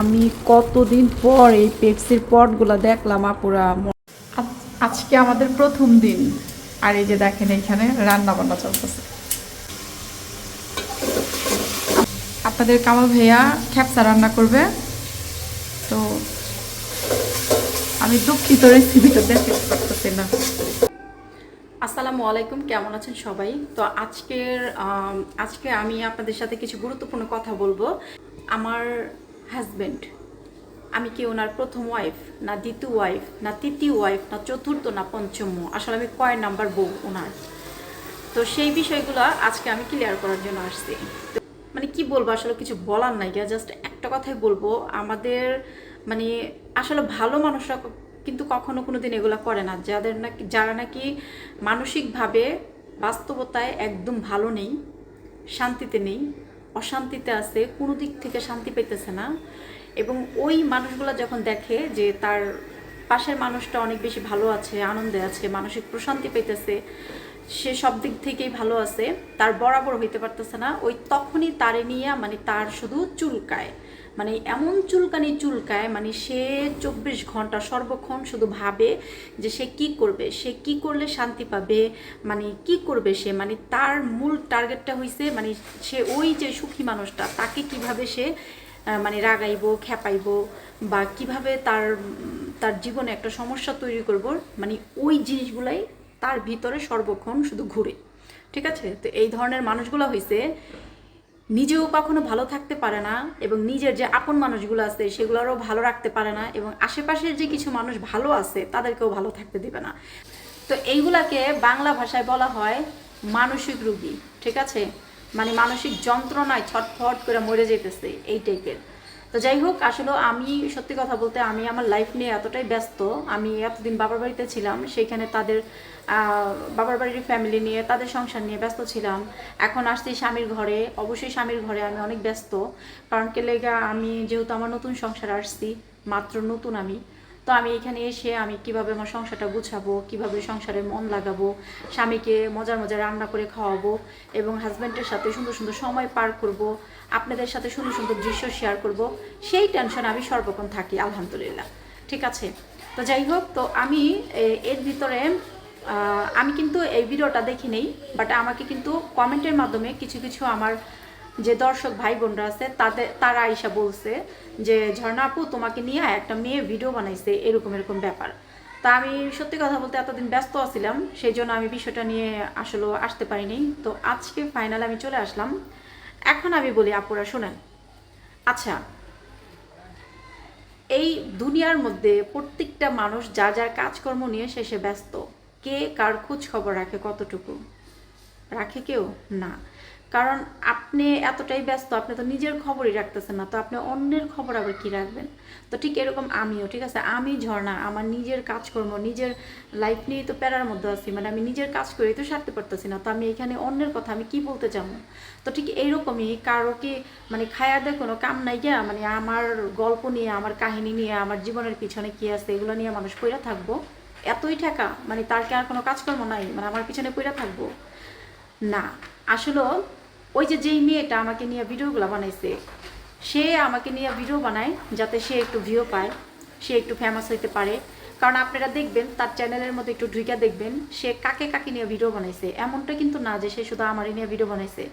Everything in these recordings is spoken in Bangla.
আমি কতদিন পর এই পেপসির পটগুলো দেখলাম, আপুরা। আজকে আমাদের প্রথম দিন। আর এই যে দেখেন এইখানে রান্না বান্না চলতেছে। আপনাদের কামাল ভাইয়া খ্যাপসা রান্না করবে। তো আমি দুঃখিত রেসিপিটা দেখতে পারতেছি না। আসসালামু আলাইকুম, কেমন আছেন সবাই? তো আজকের আজকে আমি আপনাদের সাথে কিছু গুরুত্বপূর্ণ কথা বলব। আমার হাজবেন্ড। আমি কি ওনার প্রথম ওয়াইফ না দ্বিতীয় ওয়াইফ না তৃতীয় ওয়াইফ না চতুর্থ, না পঞ্চম? আসলে আমি কয় নাম্বার বউ ওনার? তো সেই বিষয়গুলো আজকে আমি ক্লিয়ার করার জন্য আসছি। মানে কি বলব, আসলে কিছু বলার নাই গিয়া জাস্ট একটা কথাই বলব। আমাদের মানে আসলে ভালো মানুষরা কিন্তু কখনো কোনো দিন এগুলো করে না। যাদের নাকি যারা নাকি মানসিকভাবে বাস্তবতায় একদম ভালো নেই, শান্তিতে নেই অশান্তিতে আছে, কোনো দিক থেকে শান্তি পেতেছে না। এবং ওই মানুষগুলো যখন দেখে যে তার পাশের মানুষটা অনেক বেশি ভালো আছে, আনন্দে আছে, মানসিক প্রশান্তি পেতেছে, সে সব দিক থেকেই ভালো আছে, তার বরাবর হইতে পারতেছে না, ওই তখনই তারে নিয়ে মানে তার শুধু চুলকায়। মানে এমন চুলকানি চুলকায় মানে সে চব্বিশ ঘণ্টা সর্বক্ষণ শুধু ভাবে যে সে কি করবে, সে কি করলে শান্তি পাবে মানে কি করবে সে মানে তার মূল টার্গেটটা হইছে মানে সে ওই যে সুখী মানুষটা, তাকে কীভাবে সে মানে রাগাইবো, খেপাইব বা কীভাবে তার তার জীবনে একটা সমস্যা তৈরি করব মানে ওই জিনিসগুলাই তার ভিতরে সর্বক্ষণ শুধু ঘুরে। ঠিক আছে? তো এই ধরনের মানুষগুলো হয়েছে নিজেও কখনো ভালো থাকতে পারে না এবং নিজের যে আপন মানুষগুলো আছে সেগুলোরও ভালো রাখতে পারে না এবং আশেপাশের যে কিছু মানুষ ভালো আছে তাদেরকেও ভালো থাকতে দিবে না। তো এইগুলাকে বাংলা ভাষায় বলা হয় মানসিক রুগী, ঠিক আছে? মানে মানসিক যন্ত্রণায় ছটফট করে মরে যেতেছে এই টাইপের তো যাই হোক, আসলে আমি সত্যি কথা বলতে আমি আমার লাইফ নিয়ে এতটাই ব্যস্ত। আমি এতদিন বাবার বাড়িতে ছিলাম সেইখানে তাদের বাবার বাড়ির ফ্যামিলি নিয়ে, তাদের সংসার নিয়ে ব্যস্ত ছিলাম। এখন আসছি স্বামীর ঘরে, অবশ্যই স্বামীর ঘরে আমি অনেক ব্যস্ত। কারণ কে লেগা, আমি যেহেতু আমার নতুন সংসার আসছি, মাত্র নতুন আমি তো আমি এখানে এসে আমি কীভাবে আমার সংসারটা গুছাবো, কীভাবে সংসারে মন লাগাবো, স্বামীকে মজার মজার রান্না করে খাওয়াবো এবং হাজব্যান্ডের সাথে সুন্দর সুন্দর সময় পার করব, আপনাদের সাথে সুন্দর সুন্দর দৃশ্য শেয়ার করব, সেই টেনশন আমি সর্বক্ষণ থাকি, আলহামদুলিল্লাহ। ঠিক আছে? তো যাই হোক, তো আমি এর ভিতরে আমি কিন্তু এই ভিডিওটা দেখি নেই বাট আমাকে কিন্তু কমেন্টের মাধ্যমে কিছু কিছু আমার যে দর্শক ভাই বোনরা আছে তাদের তারা আইসা বলছে যে, ঝর্ণা আপু, তোমাকে নিয়ে একটা মেয়ে ভিডিও বানাইছে, এরকম এরকম ব্যাপার। তা আমি সত্যি কথা বলতে এতদিন ব্যস্ত আছিলাম, সেই জন্য আমি বিষয়টা নিয়ে আসলে আসতে পারিনি। তো আজকে ফাইনাল আমি চলে আসলাম। এখন আমি বলি, আপুরা, শোনেন। আচ্ছা এই দুনিয়ার মধ্যে প্রত্যেকটা মানুষ যা যার কাজকর্ম নিয়ে শেষে ব্যস্ত, কে কার খোঁজ খবর রাখে কতটুকু? রাখে কেউ? না। কারণ আপনি এতটাই ব্যস্ত, আপনি তো নিজের খবরই রাখতেছেন না, তো আপনি অন্যের খবর আবার কি রাখবেন? তো ঠিক এরকম আমিও, ঠিক আছে? আমি ঝর্ণা, আমার নিজের কাজকর্ম, নিজের লাইফ নিয়েই তো প্যারার মধ্যে আছি মানে আমি নিজের কাজ করেই তো সারতে পারতেছি না, তো আমি এখানে অন্যের কথা আমি কি বলতে যাব তো ঠিক এইরকমই, কারও কি মানে খায়া দেয় কোনো কাম নাই গিয়া মানে আমার গল্প নিয়ে, আমার কাহিনী নিয়ে, আমার জীবনের পিছনে কি আছে, এগুলো নিয়ে মানুষ পইরা থাকব? এতই ঠেকা মানে তার কি আর কোনো কাজকর্ম নাই মানে আমার পিছনে পইরা থাকব? না আসলে ওই যে যেই মেয়েটা আমাকে নিয়ে ভিডিওগুলো বানাইছে, সে আমাকে নিয়ে ভিডিও বানায় যাতে সে একটু ভিউ পায়, সে একটু ফেমাস হইতে পারে। কারণ আপনারা দেখবেন, তার চ্যানেলের মধ্যে একটু ঢুইকা দেখবেন, সে কাকে কাকে নিয়ে ভিডিও বানাইছে। এমনটা কিন্তু না যে সে শুধু আমারই নিয়ে ভিডিও বানাইছে।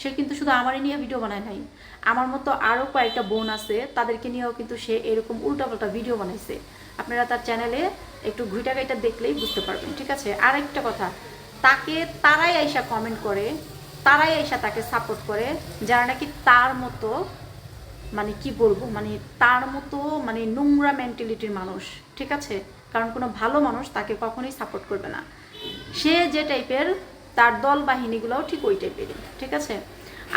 সে কিন্তু শুধু আমারই নিয়ে ভিডিও বানায় নাই। আমার মতো আরও কয়েকটা বোন আছে, তাদেরকে নিয়েও কিন্তু সে এরকম উল্টাপাল্টা ভিডিও বানাইছে। আপনারা তার চ্যানেলে একটু ঘুইটা গাইটা দেখলেই বুঝতে পারবেন, ঠিক আছে? আর একটা কথা, তাকে তারাই আইসা কমেন্ট করে তারাই আইসা তাকে সাপোর্ট করে, যারা নাকি তার মতো মানে কি বলব মানে তার মতো মানে নোংরা মেন্টালিটির মানুষ, ঠিক আছে? কারণ কোনো ভালো মানুষ তাকে কখনোই সাপোর্ট করবে না। সে যে টাইপের তার দল বাহিনীগুলোও ঠিক ওই টাইপেরই ঠিক আছে?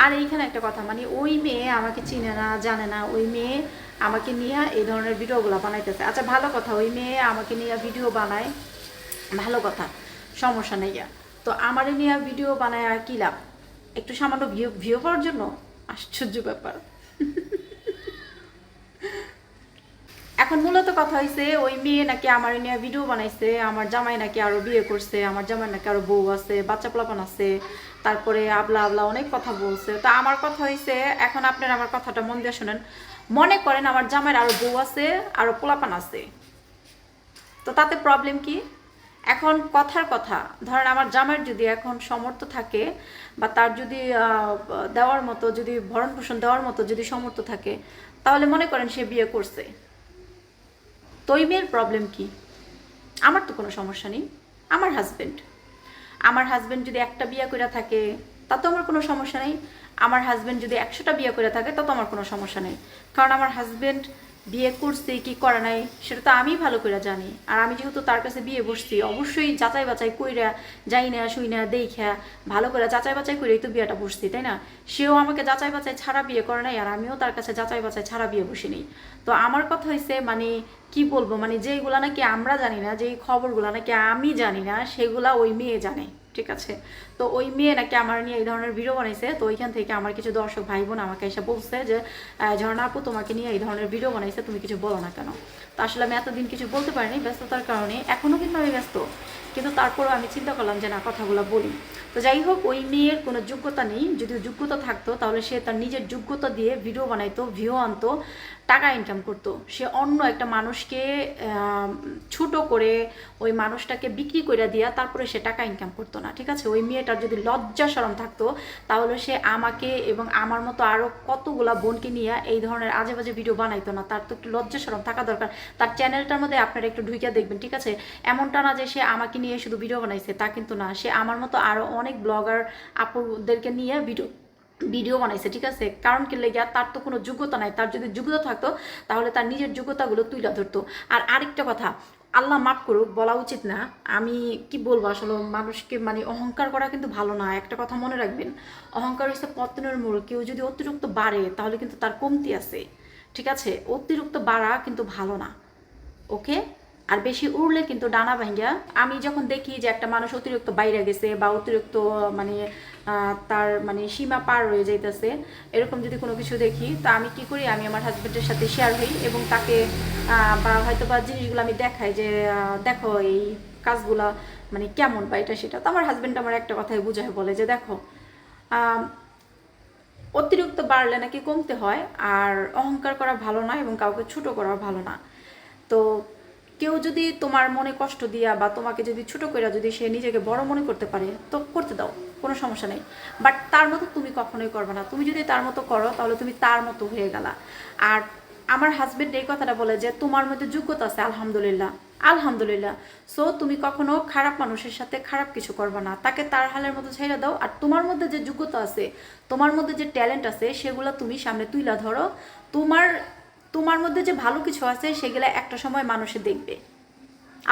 আর এইখানে একটা কথা মানে ওই মেয়ে আমাকে চিনে না, জানে না, ওই মেয়ে আমাকে নিয়ে এই ধরনের ভিডিওগুলো বানাইতেছে। আচ্ছা ভালো কথা, ওই মেয়ে আমাকে নিয়ে ভিডিও বানায়, ভালো কথা, সমস্যা নেই। তো আমার নিয়ে ভিডিও বানায় আর কী লাভ? একটু সামান্য ভিউ ভিউ পাওয়ার জন্য আশ্চর্য ব্যাপার। এখন মূলত কথা হয়েছে ওই মেয়ে নাকি আমার নিয়ে ভিডিও বানাইছে, আমার জামাই নাকি আরও বিয়ে করছে, আমার জামাই নাকি আরও বউ আছে, বাচ্চা পোলাপান আছে, তারপরে আবলা আবলা অনেক কথা বলছে। তো আমার কথা হয়েছে এখন আপনারা আমার কথাটা মন দিয়ে শোনেন। মনে করেন আমার জামাইয়ের আরও বউ আছে আরও পোলাপান আছে। তো তাতে প্রবলেম কি? এখন কথার কথা। ধরেন আমার জামাইয়ের যদি এখন সমর্থ থাকে বা তার যদি দেওয়ার মতো, যদি ভরণ পোষণ দেওয়ার মতো যদি সমর্থ থাকে, তাহলে মনে করেন সে বিয়ে করছে। তো ওই মেয়ের প্রবলেম কি? আমার তো কোনো সমস্যা নেই। আমার হাজবেন্ড আমার হাজবেন্ড যদি একটা বিয়ে করে থাকে তাতেও আমার কোনো সমস্যা নেই। আমার হাজব্যান্ড যদি একশোটা বিয়ে করে থাকে তাতে আমার কোনো সমস্যা নেই। কারণ আমার হাজবেন্ড বিয়ে করছে, কি করে নাই, সেটা তো আমি ভালো করে জানি। আর আমি যেহেতু তার কাছে বিয়ে বসছি, অবশ্যই যাচাই বাছাই কইরা যাই না, শুই না দেখা ভালো করে যাচাই বাছাই করেই তো বিয়েটা বসছি, তাই না? সেও আমাকে যাচাই বাছাই ছাড়া বিয়ে করে নাই, আর আমিও তার কাছে যাচাই বাছাই ছাড়া বিয়ে বসিনি তো আমার কথা হয়েছে মানে কি বলব মানে যেগুলা নাকি আমরা জানি না, যেই খবরগুলো নাকি আমি জানি না, সেগুলা ওই মেয়ে জানে। ঠিক আছে? তো ওই মেয়ে নাকি আমার নিয়ে এই ধরনের ভিডিও বানাইছে। তো ওইখান থেকে আমার কিছু দর্শক ভাই বোন আমাকে এসে বলছে যে ঝর্ণা আপু, তোমাকে নিয়ে এই ধরনের ভিডিও বানাইছে, তুমি কিছু বলো না কেন? তো আসলে আমি এতদিন কিছু বলতে পারিনি ব্যস্ততার কারণে। এখনও কিন্তু আমি ব্যস্ত। কিন্তু তারপরও আমি চিন্তা করলাম যে, না, কথাগুলো বলি। তো যাই হোক, ওই মেয়ের কোনো যোগ্যতা নেই। যদি যোগ্যতা থাকতো, তাহলে সে তার নিজের যোগ্যতা দিয়ে ভিডিও বানাইতো ভিউ আনতো, টাকা ইনকাম করতো। সে অন্য একটা মানুষকে ছোট করে ওই মানুষটাকে বিক্রি করে দিয়া তারপরে সে টাকা ইনকাম করতো না, ঠিক আছে? ওই মেয়েটার যদি লজ্জা সরম থাকতো, তাহলে সে আমাকে এবং আমার মতো আরও কতগুলা বোনকে নিয়ে এই ধরনের আজে বাজে ভিডিও বানাইতো না। তার তো একটু লজ্জা সরম থাকা দরকার। তার চ্যানেলটার মধ্যে আপনারা একটু ঢুকে দেখবেন, ঠিক আছে? এমনটা না যে সে আমাকে নিয়ে শুধু ভিডিও বানাইছে, তা কিন্তু না। সে আমার মতো আরও অনেক ব্লগার আপুদেরকে নিয়ে ভিডিও ভিডিও বানাইছে, ঠিক আছে? কারণ কি লেগে তার তো কোনো যোগ্যতা নাই। তার যদি যোগ্যতা থাকতো, তাহলে তার নিজের যোগ্যতাগুলো তুলে ধরতো। আর আরেকটা কথা, আল্লাহ মাফ করুক, বলা উচিত না। আমি কি বলব, আসলে মানুষকে মানে অহংকার করা কিন্তু ভালো না। একটা কথা মনে রাখবেন, অহংকার হচ্ছে পতনের মূল। কেউ যদি অতিরিক্ত বাড়ে, তাহলে কিন্তু তার কমতি আছে। ঠিক আছে? অতিরিক্ত বাড়া কিন্তু ভালো না। ওকে আর বেশি উড়লে কিন্তু ডানা ভাঙ্গা। আমি যখন দেখি যে একটা মানুষ অতিরিক্ত বাইরে গেছে বা অতিরিক্ত মানে তার মানে সীমা পার হয়ে যাইতেছে, এরকম যদি কোনো কিছু দেখি, তো আমি কি করি? আমি আমার হাজব্যান্ডের সাথে শেয়ার হই এবং তাকে বা হয়তো বা জিনিসগুলো আমি দেখাই যে দেখো এই কাজগুলা মানে কেমন বা এটা সেটা। তো আমার হাজব্যান্ড আমার একটা কথাই বুঝায় বলে যে, দেখো অতিরিক্ত বাড়লে নাকি কমতে হয়, আর অহংকার করা ভালো না এবং কাউকে ছোট করা ভালো না। তো কেউ যদি তোমার মনে কষ্ট দিয়া বা তোমাকে যদি ছোট করে যদি সে নিজেকে বড় মনে করতে পারে, তো করতে দাও, কোনো সমস্যা নেই। বাট তার মতো তুমি কখনোই করবে না। তুমি যদি তার মতো করো, তাহলে তুমি তার মতো হয়ে গেলা। আর আমার হাজবেন্ড এই কথাটা বলে যে, তোমার মধ্যে যোগ্যতা আছে, আলহামদুলিল্লাহ। আলহামদুলিল্লাহ। সো তুমি কখনো খারাপ মানুষের সাথে খারাপ কিছু করবে না। তাকে তার হালের মতো ছেড়ে দাও। আর তোমার মধ্যে যে যোগ্যতা আছে, তোমার মধ্যে যে ট্যালেন্ট আছে, সেগুলো তুমি সামনে তুইলা ধরো। তোমার তোমার মধ্যে যে ভালো কিছু আছে, সেগুলো একটা সময় মানুষে দেখবে।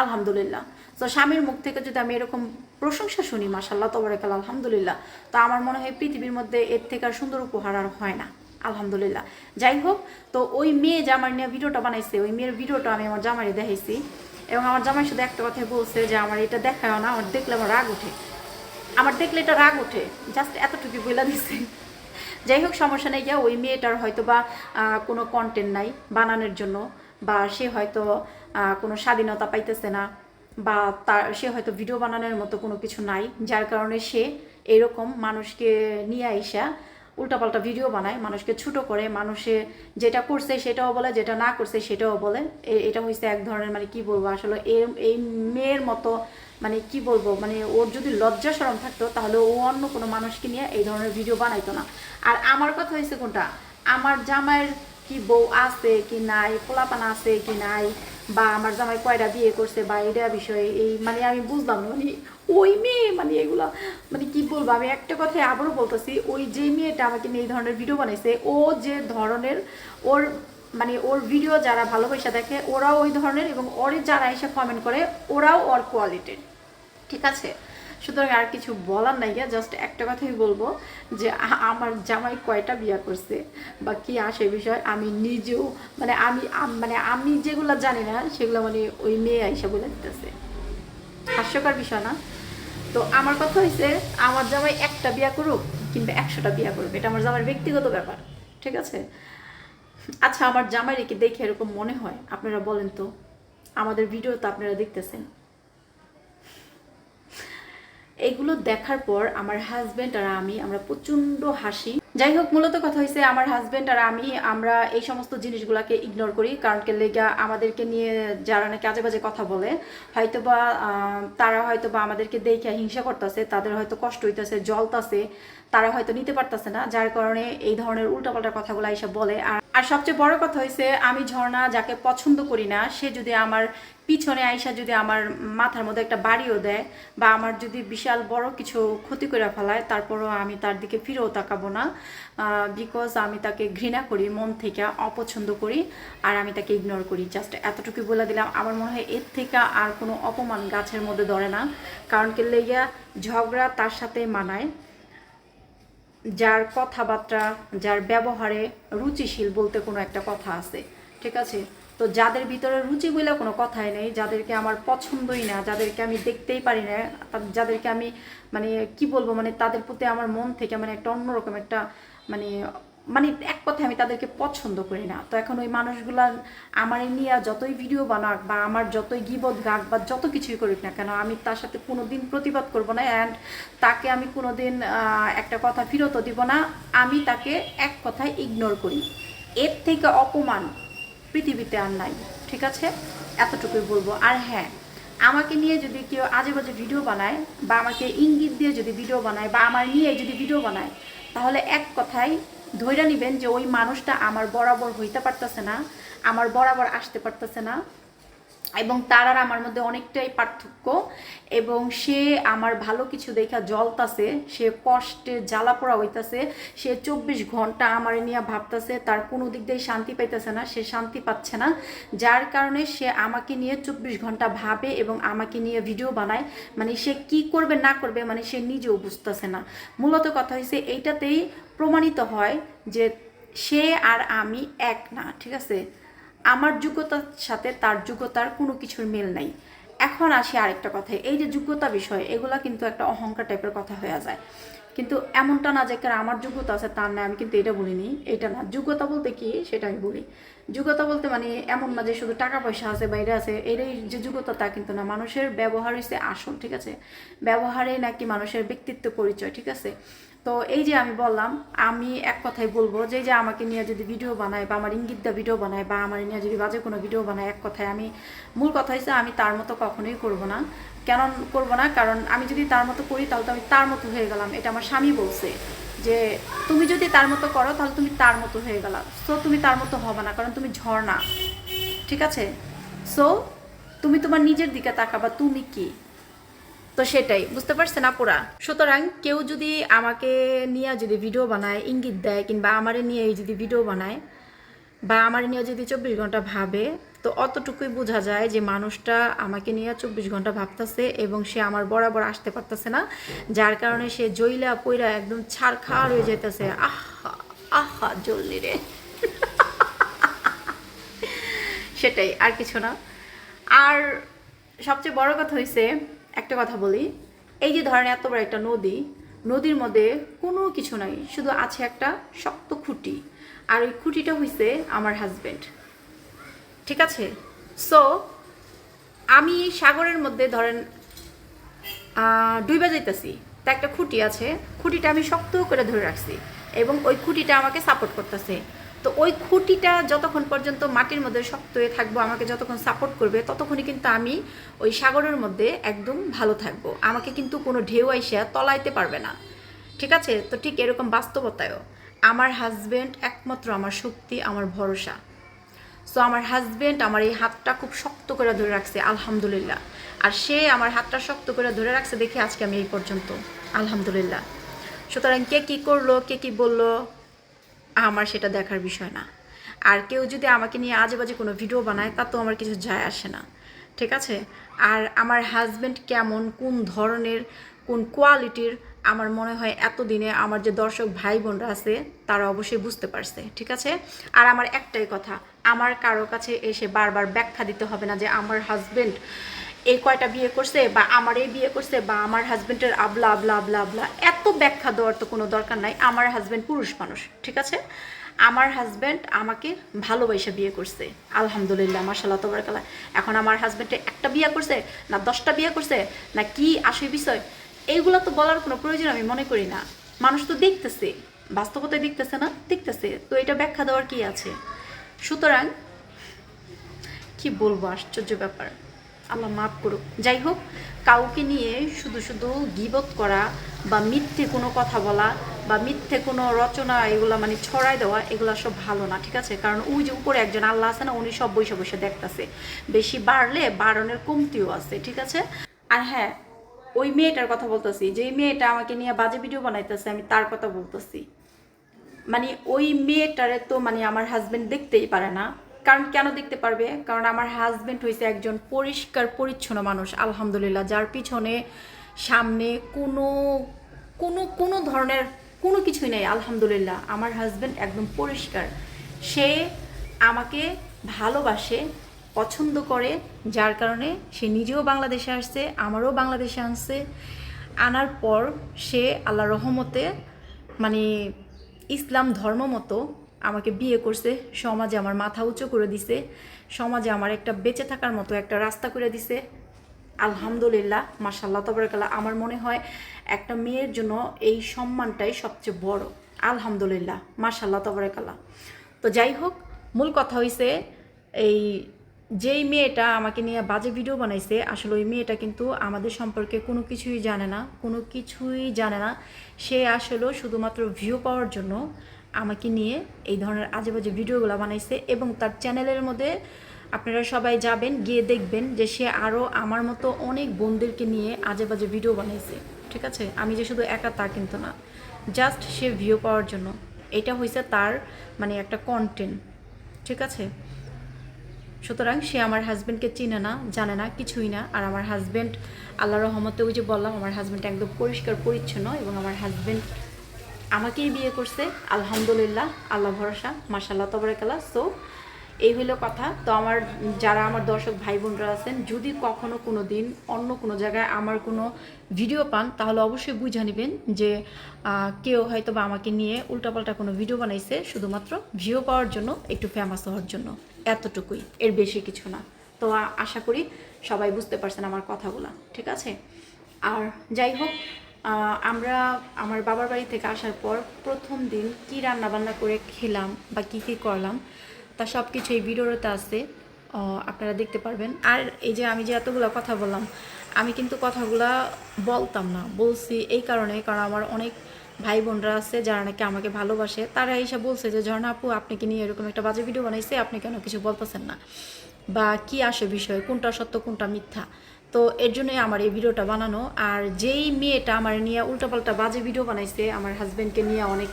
আলহামদুলিল্লাহ। তো স্বামীর মুখ থেকে যদি আমি এরকম প্রশংসা শুনি মাসাল্লাহ তবরেকাল আলহামদুলিল্লাহ, তো আমার মনে হয় পৃথিবীর মধ্যে এর থেকে আর সুন্দর উপহার আর হয় না। আলহামদুলিল্লাহ। যাই হোক, তো ওই মেয়ে জামাই নিয়ে ভিডিওটা বানাইছে, ওই মেয়ের ভিডিওটা আমি আমার জামাইরে দেখাইছি। এবং আমার জামাই শুধু একটা কথাই বলছে যে, আমার এটা দেখায় না, আমার দেখলে আমার রাগ ওঠে। আমার দেখলে এটা রাগ ওঠে। জাস্ট এতটুকু বলে দিছে। যাই হোক সমস্যা নেই, যা ওই মেয়েটার হয়তো বা কোনো কন্টেন্ট নাই বানানোর জন্য, বা সে হয়তো কোনো স্বাধীনতা পাইতেছে না, বা তার, সে হয়তো ভিডিও বানানোর মতো কোনো কিছু নাই, যার কারণে সে এরকম মানুষকে নিয়ে আইসা উল্টাপাল্টা ভিডিও বানায়, মানুষকে ছোট করে, মানুষে যেটা করছে সেটাও বলে, যেটা না করছে সেটাও বলে। এটা হচ্ছে এক ধরনের মানে কি বলব, আসলে এই মেয়ের মতো মানে কি বলব মানে ওর যদি লজ্জা সরম থাকতো, তাহলে ও অন্য কোনো মানুষকে নিয়ে এই ধরনের ভিডিও বানাইতো না। আর আমার কথা হয়েছে কোনটা, আমার জামাইয়ের কি বউ আছে কি নাই, পোলাপানা আছে কি নাই, বা আমার জামাই কয়টা বিয়ে করছে, বা এটা বিষয়ে এই মানে আমি বুঝলাম না মানে ওই মেয়ে মানে এগুলো মানে কি বলব, আমি একটা কথাই আবারও বলতেছি, ওই যে মেয়েটা আমাকে নিয়ে এই ধরনের ভিডিও বানাইছে, ও যে ধরনের, ওর মানে ওর ভিডিও যারা ভালোবাসা দেখে, ওরাও ওই ধরনের এবং ওরে যারা এসে কমেন্ট করে, ওরাও ওর কোয়ালিটির ঠিক আছে? সুতরাং আর কিছু বলার নাই জাস্ট একটা কথাই বলব যে আমার জামাই কয়টা বিয়া করছে বা কি আসে বিষয় আমি নিজেও মানে আমি মানে আমি যেগুলো জানি না, সেগুলো মানে ওই মেয়ে আইসা বলে দিতেছে। হাস্যকর বিষয় না? তো আমার কথা হয়েছে আমার জামাই একটা বিয়া করুক কিংবা একশোটা বিয়া করুক, এটা আমার জামাইয়ের ব্যক্তিগত ব্যাপার, ঠিক আছে? আচ্ছা আমার জামাইরে কি দেখে এরকম মনে হয়? আপনারা বলেন তো, আমাদের ভিডিও তো আপনারা দেখতেছেন। এগুলো দেখার পর আমার হাজব্যান্ড আর আমি, আমরা প্রচণ্ড হাসি যাই হোক, মূলত কথা হয়েছে আমার হাজবেন্ড আর আমি, আমরা এই সমস্ত জিনিসগুলোকে ইগনোর করি, কারণ কে লেগা আমাদেরকে নিয়ে যারা নাকি আজে বাজে কথা বলে, হয়তোবা তারা হয়তোবা আমাদেরকে দেখে হিংসা করতেছে, তাদের হয়তো কষ্ট হইতেছে জলতাছে তারা হয়তো নিতে পারতেছে না, যার কারণে এই ধরনের উল্টাপাল্টা কথাগুলো এসব বলে। আর আর সবচেয়ে বড় কথা হয়েছে আমি ঝর্ণা যাকে পছন্দ করি না, সে যদি আমার পিছনে আইসা যদি আমার মাথার মধ্যে একটা বাড়িও দেয় বা আমার যদি বিশাল বড় কিছু ক্ষতি করে ফেলায়, তারপরও আমি তার দিকে ফিরেও তাকাবো না বিকজ আমি তাকে ঘৃণা করি, মন থেকে অপছন্দ করি, আর আমি তাকে ইগনোর করি। জাস্ট এতটুকু বলে দিলাম। আমার মনে হয় এর থেকে আর কোনো অপমান গাছের মধ্যে ধরে না, কারণ কি লেগিয়া ঝগড়া তার সাথে মানায়। যার কথাবার্তা, যার ব্যবহারে রুচিশীল বলতে কোনো একটা কথা আছে, ঠিক আছে? তো যাদের ভিতরে রুচি বলে কোনো কথাই নেই, যাদেরকে আমার পছন্দই না, যাদেরকে আমি দেখতেই পারি না যাদেরকে আমি মানে কি বলব মানে তাদের প্রতি আমার মন থেকে মানে একটা অন্যরকম একটা মানে মানে এক কথায় আমি তাদেরকে পছন্দ করি না। তো এখন ওই মানুষগুলা আমার নিয়ে যতই ভিডিও বানাক বা আমার যতই গিবদ গাক বা যত কিছুই করুক না কেন, আমি তার সাথে কোনো দিন প্রতিবাদ করব না অ্যান্ড তাকে আমি কোনো দিন একটা কথা ফিরতও দিব না। আমি তাকে এক কথায় ইগনোর করি। এর থেকে অপমান পৃথিবীতে আর নাই, ঠিক আছে? এতটুকুই বলব। আর হ্যাঁ আমাকে নিয়ে যদি কেউ আজে বাজে ভিডিও বানায় বা আমাকে ইঙ্গিত দিয়ে যদি ভিডিও বানায় বা আমার নিয়ে যদি ভিডিও বানায়, তাহলে এক কথায় ধৈর্য নিবেন যে ওই মানুষটা আমার বরাবর হইতে পারতেছে না, আমার বরাবর আসতে পারতেছে না, এবং তার আর আমার মধ্যে অনেকটাই পার্থক্য, এবং সে আমার ভালো কিছু দেখা জলতাছে সে কষ্টে জ্বালা পোড়া হইতাছে, সে চব্বিশ ঘণ্টা আমার নিয়ে ভাবতাছে, তার কোনো দিক দিয়ে শান্তি পাইতেছে না, সে শান্তি পাচ্ছে না, যার কারণে সে আমাকে নিয়ে চব্বিশ ঘণ্টা ভাবে এবং আমাকে নিয়ে ভিডিও বানায় মানে সে কি করবে না করবে মানে সে নিজেও বুঝতেছে না। মূলত কথা হয়েছে এইটাতেই প্রমাণিত হয় যে সে আর আমি এক না, ঠিক আছে? আমার যোগ্যতার সাথে তার যোগ্যতার কোনো কিছুর মিল নাই। এখন আসি আরেকটা কথা এই যে যোগ্যতা বিষয়, এগুলা কিন্তু একটা অহংকার টাইপের কথা হয়ে যায়। কিন্তু এমনটা না যে আমার যোগ্যতা আছে, তার না আমি কিন্তু এটা বলিনি। এটা না। যোগ্যতা বলতে কি? সেটা আমি বলি। যোগ্যতা বলতে মানে এমন না যে শুধু টাকা পয়সা আছে, বাইরে আছে এটাই যে যোগ্যতা তা কিন্তু না। মানুষের ব্যবহার হচ্ছে আসল, ঠিক আছে? ব্যবহারে নাকি মানুষের ব্যক্তিত্ব পরিচয়, ঠিক আছে? তো এই যে আমি বললাম, আমি এক কথাই বলব যে যে আমাকে নিয়ে যদি ভিডিও বানায় বা আমার ইঙ্গিত দিয়ে ভিডিও বানায় বা আমার নিয়ে যদি বাজে কোনো ভিডিও বানায়, এক কথায় আমি, মূল কথা হচ্ছে আমি তার মতো কখনোই করব না। কেন করব না? কারণ আমি যদি তার মতো করি তাহলে তো আমি তার মতো হয়ে গেলাম। এটা আমার স্বামী বলছে যে, তুমি যদি তার মতো করো তাহলে তুমি তার মতো হয়ে গেলা। সো তুমি তার মতো হবে না, কারণ তুমি ঝর্ণা ঠিক আছে? সো তুমি তোমার নিজের দিকে তাকাবা, তুমি কি? তো সেটাই, বুঝতে পারছেন আপুরা? সুতরাং কেউ যদি আমাকে নিয়ে যদি ভিডিও বানায়, ইঙ্গিত দেয়, কিংবা আমারে নিয়ে যদি ভিডিও বানায়, বা আমার নিয়ে যদি চব্বিশ ঘণ্টা ভাবে, তো অতটুকুই বোঝা যায় যে মানুষটা আমাকে নিয়ে চব্বিশ ঘণ্টা ভাবতেছে এবং সে আমার বরাবর আসতে পারতেছে না, যার কারণে সে জইলা পইরা একদম ছাড় খাওয়ার হয়ে যেতেছে আহা আহা, জলদি রে। সেটাই, আর কিছু না। আর সবচেয়ে বড় কথা হয়েছে একটা কথা বলি, এই যে ধরেন এত বড় একটা নদী, নদীর মধ্যে কোনো কিছু নাই, শুধু আছে একটা শক্ত খুঁটি, আর ওই খুঁটিটা হয়েছে আমার হাজবেন্ড ঠিক আছে? সো আমি সাগরের মধ্যে ধরেন ডুইবা যাইতেছি, তা একটা খুঁটি আছে, খুঁটিটা আমি শক্ত করে ধরে রাখছি, এবং ওই খুঁটিটা আমাকে সাপোর্ট করতেছে। তো ওই খুঁটিটা যতক্ষণ পর্যন্ত মাটির মধ্যে শক্ত হয়ে থাকব, আমাকে যতক্ষণ সাপোর্ট করবে, ততক্ষণই কিন্তু আমি ওই সাগরের মধ্যে একদম ভালো থাকব। আমাকে কিন্তু কোনো ঢেউ আইসা তলাইতে পারবে না। ঠিক আছে? তো ঠিক এরকম বাস্তবতায়ও আমার হাজবেন্ড একমাত্র আমার শক্তি, আমার ভরসা। সো আমার হাজবেন্ড আমার এই হাতটা খুব শক্ত করে ধরে রাখছে, আলহামদুলিল্লাহ। আর সে আমার হাতটা শক্ত করে ধরে রাখছে দেখে আজকে আমি এই পর্যন্ত, আলহামদুলিল্লাহ। সুতরাং কে কী করল, কে কী বলল আমার সেটা দেখার বিষয় না। আর কেউ যদি আমাকে নিয়ে আজে বাজে কোনো ভিডিও বানায় তা তো আমার কিছু যায় আসে না। ঠিক আছে? আর আমার হাজবেন্ড কেমন, কোন ধরনের, কোন কোয়ালিটির আমার মনে হয় এতদিনে আমার যে দর্শক ভাই বোনরা আছে, তারা অবশ্যই বুঝতে পারছে। ঠিক আছে? আর আমার একটাই কথা, আমার কারও কাছে এসে বারবার ব্যাখ্যা দিতে হবে না যে আমার হাজবেন্ড এই কয়টা বিয়ে করছে বা আমার এই বিয়ে করছে বা আমার হাজবেন্ডের আবলা আবলা আবলা আবলা এত ব্যাখ্যা দেওয়ার তো কোনো দরকার নাই। আমার হাজবেন্ড পুরুষ মানুষ, ঠিক আছে? আমার হাজবেন্ড আমাকে ভালোবাসা বিয়ে করছে, আলহামদুলিল্লাহ মাসাল্লাহ তোবরকাল্লাহ। এখন আমার হাজবেন্ডে একটা বিয়ে করছে, না দশটা বিয়ে করছে, না কি আসে বিষয়, এইগুলো তো বলার কোনো প্রয়োজন আমি মনে করি না। মানুষ তো দেখতেছে, বাস্তবতায় দেখতেছে না, দেখতেছে। তো এটা ব্যাখ্যা দেওয়ার কি আছে? সুতরাং, কি বলব, আশ্চর্য ব্যাপার। আল্লাহ মাফ করুক। যাই হোক, কাউকে নিয়ে শুধু শুধু গিবত করা বা মিথ্যে কোনো কথা বলা বা মিথ্যে কোনো রচনা, এগুলো মানে ছড়াই দেওয়া, এগুলো সব ভালো না, ঠিক আছে? কারণ ওই যে উপরে একজন আল্লাহ আছে না, উনি সব বসে বসে দেখতেছে। বেশি বাড়লে বাড়নের কমতিও আছে, ঠিক আছে? আর হ্যাঁ ওই মেয়েটার কথা বলতেছি, যে মেয়েটা আমাকে নিয়ে বাজে ভিডিও বানাইতেছে, আমি তার কথা বলতেছি। মানে ওই মেয়েটারে তো মানে আমার হাজবেন্ড দেখতেই পারে না। কারণ কেন দেখতে পারবে? কারণ আমার হাজবেন্ড হয়েছে একজন পরিষ্কার, পরিচ্ছন্ন মানুষ, আলহামদুলিল্লাহ। যার পিছনে, সামনে কোনো কোনো কোনো ধরনের কোনো কিছুই নেই, আলহামদুলিল্লাহ। আমার হাজবেন্ড একদম পরিষ্কার। সে আমাকে ভালোবাসে, পছন্দ করে, যার কারণে সে নিজেও বাংলাদেশে আসছে, আমারও বাংলাদেশে আনছে আনার পর সে আল্লাহ রহমতে মানে ইসলাম ধর্ম মতো আমাকে বিয়ে করছে, সমাজে আমার মাথা উঁচু করে দিছে, সমাজে আমার একটা বেঁচে থাকার মতো একটা রাস্তা করে দিছে। আলহামদুলিল্লাহ মাসাল্লাহ তবরকাল্লাহ। আমার মনে হয় একটা মেয়ের জন্য এই সম্মানটাই সবচেয়ে বড়। আলহামদুলিল্লাহ মাসাল্লাহ তবরকাল্লাহ। তো যাই হোক, মূল কথা হইছে এই যেই মেয়েটা আমাকে নিয়ে বাজে ভিডিও বানাইছে, আসলে ওই মেয়েটা কিন্তু আমাদের সম্পর্কে কোনো কিছুই জানে না, কোনো কিছুই জানে না। সে আসলে শুধুমাত্র ভিউ পাওয়ার জন্য আমাকে নিয়ে এই ধরনের আজে বাজে ভিডিওগুলো বানাইছে এবং তার চ্যানেলের মধ্যে আপনারা সবাই যাবেন, গিয়ে দেখবেন যে সে আরও আমার মতো অনেক বোনদেরকে নিয়ে আজে বাজে ভিডিও বানাইছে। ঠিক আছে? আমি যে শুধু একা তা কিন্তু না। জাস্ট সে ভিউ পাওয়ার জন্য। এটা হয়েছে তার মানে একটা কন্টেন্ট ঠিক আছে? সুতরাং সে আমার হাজব্যান্ডকে চিনে না, জানে না, কিছুই না। আর আমার হাজব্যান্ড আল্লাহ রহমতে ওই যে বললাম, আমার হাজব্যান্ড একদম পরিষ্কার, পরিচ্ছন্ন এবং আমার হাজব্যান্ড আমাকেই বিয়ে করছে, আলহামদুলিল্লাহ, আল্লাহ ভরসা মাসাল্লাহ তবরাকাল্লাহ। সো এই হলো কথা। তো আমার, যারা আমার দর্শক ভাই বোনরা আছেন, যদি কখনো কোনো দিন অন্য কোনো জায়গায় আমার কোনো ভিডিও পান, তাহলে অবশ্যই বুঝে নেবেন যে কেউ হয়তো বা আমাকে নিয়ে উল্টাপাল্টা কোনো ভিডিও বানাইছে, শুধুমাত্র ভিউ পাওয়ার জন্য, একটু ফেমাস হওয়ার জন্য। এতটুকুই, এর বেশি কিছু না। তো আশা করি সবাই বুঝতে পারছেন আমার কথাগুলো, ঠিক আছে? আর যাই হোক আমরা আমার বাবার বাড়ি থেকে আসার পর প্রথম দিন কি রান্না বান্না করে খেলাম বা কি কি করলাম, তা সব কিছু এই ভিডিওতে আছে আপনারা দেখতে পারবেন। আর এই যে আমি যে এতগুলো কথা বললাম, আমি কিন্তু কথাগুলা বলতাম না, বলছি এই কারণে, কারণ আমার অনেক ভাই বোনরা আছে যারা নাকি আমাকে ভালোবাসে, তারা এসে বলছে যে ঝর্ণা আপু, আপনি কি নিয়ে এরকম একটা বাজে ভিডিও বানাইছে? আপনি কেন কিছু বলতেছেন না? বা কি আসে বিষয়, কোনটা সত্য, কোনটা মিথ্যা? তো এর জন্যই আমার এই ভিডিওটা বানানো। আর যেই মেয়েটা আমার নিয়ে উল্টাপাল্টা বাজে ভিডিও বানাইছে, আমার হাজব্যান্ডকে নিয়ে অনেক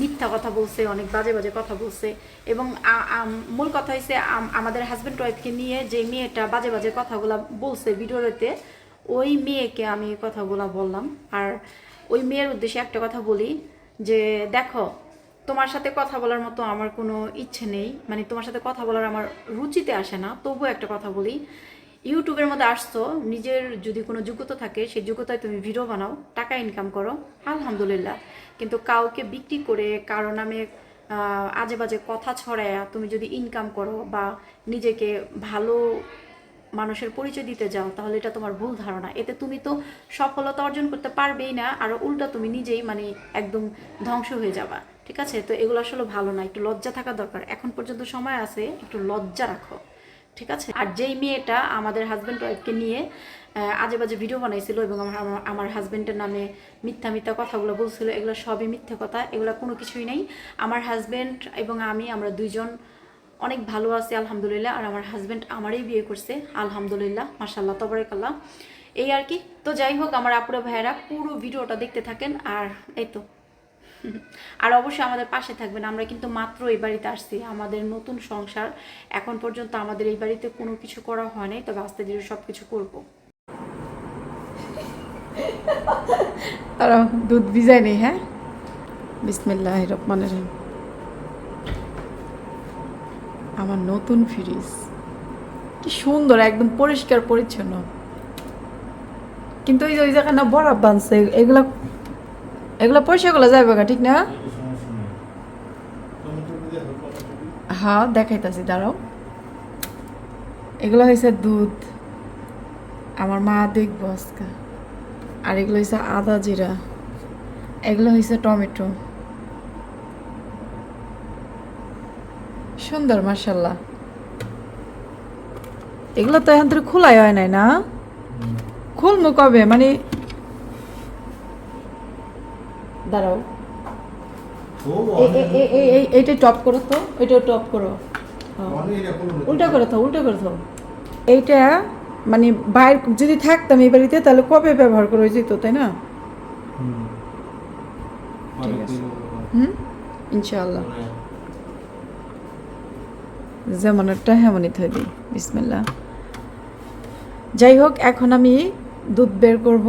মিথ্যা কথা বলছে, অনেক বাজে বাজে কথা বলছে। এবং মূল কথা হয়েছে আমাদের হাজব্যান্ড ওয়াইফকে নিয়ে যে মেয়েটা বাজে বাজে কথাগুলো বলছে ভিডিওতে ওই মেয়েকে আমি কথাগুলো বললাম। আর ওই মেয়ের উদ্দেশ্যে একটা কথা বলি, যে দেখো, তোমার সাথে কথা বলার মতো আমার কোনো ইচ্ছে নেই। মানে তোমার সাথে কথা বলার আমার রুচিতে আসে না। তবুও একটা কথা বলি ইউটিউবের মধ্যে আসছো, নিজের যদি কোনো যোগ্যতা থাকে, সেই যোগ্যতায় তুমি ভিডিও বানাও, টাকা ইনকাম করো, আলহামদুলিল্লাহ। কিন্তু কাউকে বিক্রি করে কারও নামে আজে বাজে কথা ছড়ায় তুমি যদি ইনকাম করো বা নিজেকে ভালো মানুষের পরিচয় দিতে যাও, তাহলে এটা তোমার ভুল ধারণা। এতে তুমি তো সফলতা অর্জন করতে পারবেই না, আর উল্টা তুমি নিজেই মানে একদম ধ্বংস হয়ে যাবা। ঠিক আছে? তো এগুলো আসলে ভালো না, একটু লজ্জা থাকা দরকার। এখন পর্যন্ত সময় আছে, একটু লজ্জা রাখো। ঠিক আছে? আর যেই মেয়েটা আমাদের হাজব্যান্ড ওয়াইফকে নিয়ে আজে বাজে ভিডিও বানাইছিল এবং আমার, আমার- হাজব্যান্ডের নামে মিথ্যা মিথ্যা কথাগুলো বলছিল, এগুলো সবই মিথ্যা কথা, এগুলো কোনো কিছুই নেই। আমার হাজব্যান্ড এবং আমি, আমরা দুইজন অনেক ভালো আছি, আলহামদুলিল্লাহ। আর আমার হাজব্যান্ড আমারই বিয়ে করছে, আলহামদুলিল্লাহ মাসাল্লাহ তবরেকাল্লাহ। এই আর কি। তো যাই হোক, আমার আপুরা ভাইয়েরা পুরো ভিডিওটা দেখতে থাকেন। আর এই তো। আর অবশ্যই আমাদের পাশে থাকবেন। আমরা কিন্তু মাত্র এই বাড়িতে আসছি। আমাদের নতুন সংসার এখন পর্যন্ত আমাদের এই বাড়িতে কোনো কিছু করা হয়নি তবে আস্তে ধীরে সব কিছু করব দুধ ভিজায় নেই হ্যাঁ? বিসমিল্লাহ রহমানের রহিম। আমার নতুন ফ্রিজ। কি সুন্দর, একদম পরিষ্কার, পরিচ্ছন্ন। কিন্তু ওই যে ওই জায়গায় না বরফ বানছে, এগুলা এগুলো গুলো যাইবে ঠিক না? হ্যাঁ দেখাইতাছি দাঁড়াও। এগুলো হয়েছে দুধ। আমার মা দেখব আজকে। আর এগুলো হয়েছে আদা জিরা। এগুলো হয়েছে টমেটো। সুন্দর মার্শাল্লাহ এগুলো তো এখন থেকে খোলাই হয় নাই না? খুলমু কবে? মানে দাঁড়াও। এইটা টপ করো তো ওইটাও টপ করো। হ্যাঁ। উল্টা করে তো উল্টা করে তো এইটা মানে বাইর যদি থাকতাম এই বাড়িতে তাহলে কবে ব্যবহার করা যেত তাই না? ঠিক আছে। হুম? ইনশাআল্লাহ। যেমনটা হেমনই থই দিই বিসমিল্লা যাই হোক এখন আমি দুধ বের করব।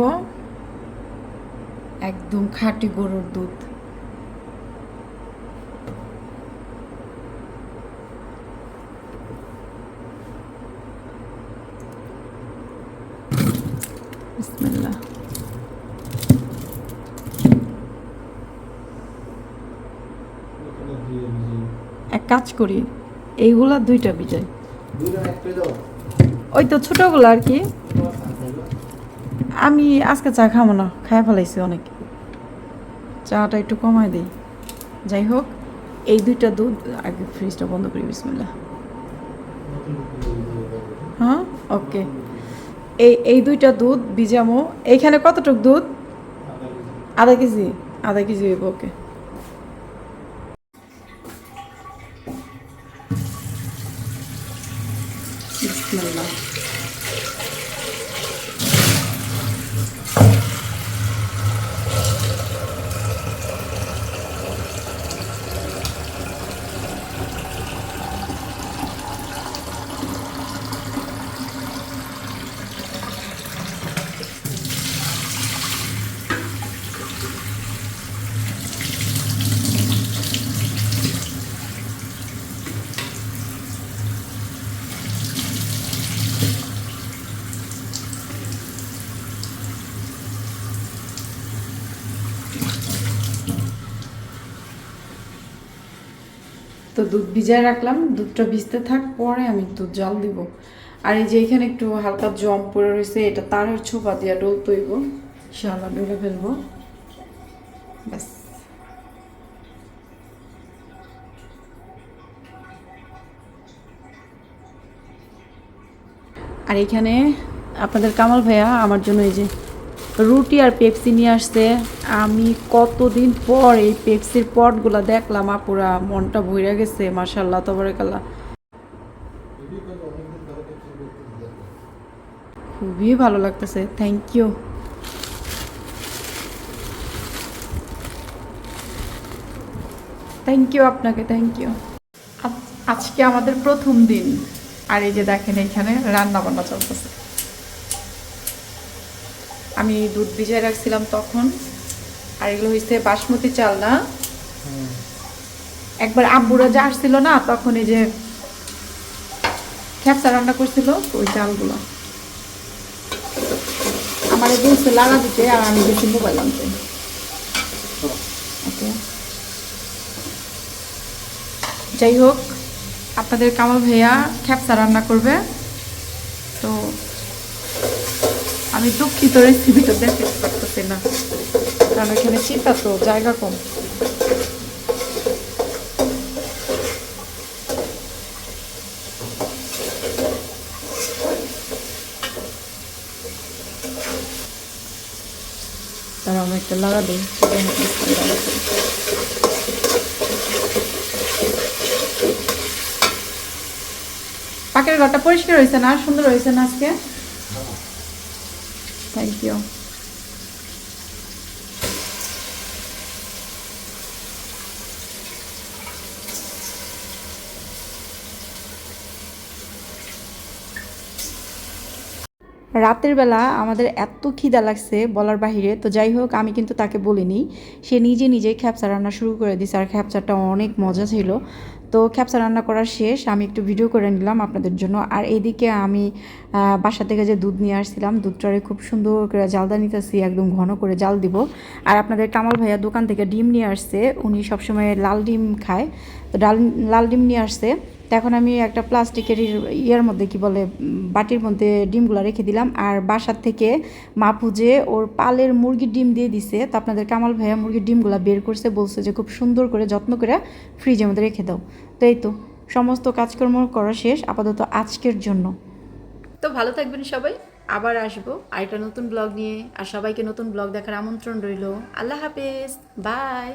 একদম খাঁটি গরুর দুধ। এক কাজ করি, এইগুলা দুইটা বিজয়। ওই তো ছোটগুলো আর কি। আমি আজকে চা খাব না খাই ফেলাইছি অনেক। চাটা একটু কমাই দিই। যাই হোক, এই দুইটা দুধ, আগে ফ্রিজটা বন্ধ করি বিসমিল্লা হ্যাঁ? ওকে। এই এই দুইটা দুধ, বিজামো, এইখানে কতটুক দুধ? আধা কেজি। আধা কেজি ওকে বিসমিল্লাহ তো দুধ ভিজায় রাখলাম, দুধটা ভিজতে থাক, পরে আমি দুধ জল দিব। আর এই যে এখানে একটু হালকা জম পড়ে রয়েছে, এটা তারের ছোপা দিয়ে ডোল তৈব। শালা ডলে ফেলব। ব্যাস। আর এখানে আপনাদের কামাল ভাইয়া আমার জন্য এই যে রুটি আর পেপসি নিয়ে আসছে। আমি কতদিন পর এই পেপসির পটগুলো দেখলাম, আপুরা, মনটা ভইরা গেছে মার্শাল্লাহ তবরেকাল্লাহ। খুবই ভালো লাগতেছে থ্যাংক ইউ থ্যাংক ইউ আপনাকে থ্যাংক ইউ আজকে আমাদের প্রথম দিন। আর এই যে দেখেন এখানে রান্না বান্না চলতেছে। আমি দুধ ভিজায় রাখছিলাম তখন, আর এগুলো হয়েছে বাসমতি চাল না একবার আব্বুরা যা আসছিল না, তখন এই যে খ্যাপসা রান্না করছিল ওই চালগুলো। আমার বলছে লাগা দিতে, আর আমি গেছি মোবাইল আনতে। যাই হোক, আপনাদের কামাল ভাইয়া খ্যাপসা রান্না করবে, তো আমি দুঃখিত রেসিপিটা দেখতে পারতেছি না। কারণ এখানে চিন্তা তো, জায়গা কম। তারা আমি একটা লাগা দিই ঘরটা পরিষ্কার হয়েছে না? সুন্দর হয়েছে না আজকে? থ্যাংক ইউ রাতের বেলা আমাদের এত খিদা লাগছে বলার বাহিরে, তো যাই হোক, আমি কিন্তু তাকে বলিনি। সে নিজে নিজে খ্যাপসা রান্না শুরু করে দিছে আর খ্যাপসাটা অনেক মজা ছিল। তো খ্যাপসা রান্না করার শেষ, আমি একটু ভিডিও করে নিলাম আপনাদের জন্য। আর এদিকে আমি বাসা থেকে যে দুধ নিয়ে আসছিলাম, দুধটারে খুব সুন্দর করে জালদা নিতেছি, একদম ঘন করে জাল দিব। আর আপনাদের কামাল ভাইয়া দোকান থেকে ডিম নিয়ে আসছে, উনি সবসময় লাল ডিম খায়। তো ডাল, লাল ডিম নিয়ে আসছে। তো এখন আমি একটা প্লাস্টিকের ইয়ার মধ্যে কি বলে বাটির মধ্যে ডিমগুলো রেখে দিলাম। আর বাসার থেকে মা পুজে ওর পালের মুরগির ডিম দিয়ে দিছে, তো আপনাদের কামাল ভাইয়া মুরগির ডিমগুলো বের করছে, বলছে যে খুব সুন্দর করে, যত্ন করে ফ্রিজের মধ্যে রেখে দাও। তো এই তো, সমস্ত কাজকর্ম করা শেষ, আপাতত আজকের জন্য। তো ভালো থাকবেন সবাই, আবার আসব আরেকটা নতুন ব্লগ নিয়ে। আর সবাইকে নতুন ব্লগ দেখার আমন্ত্রণ রইল। আল্লাহ হাফেজ, বাই।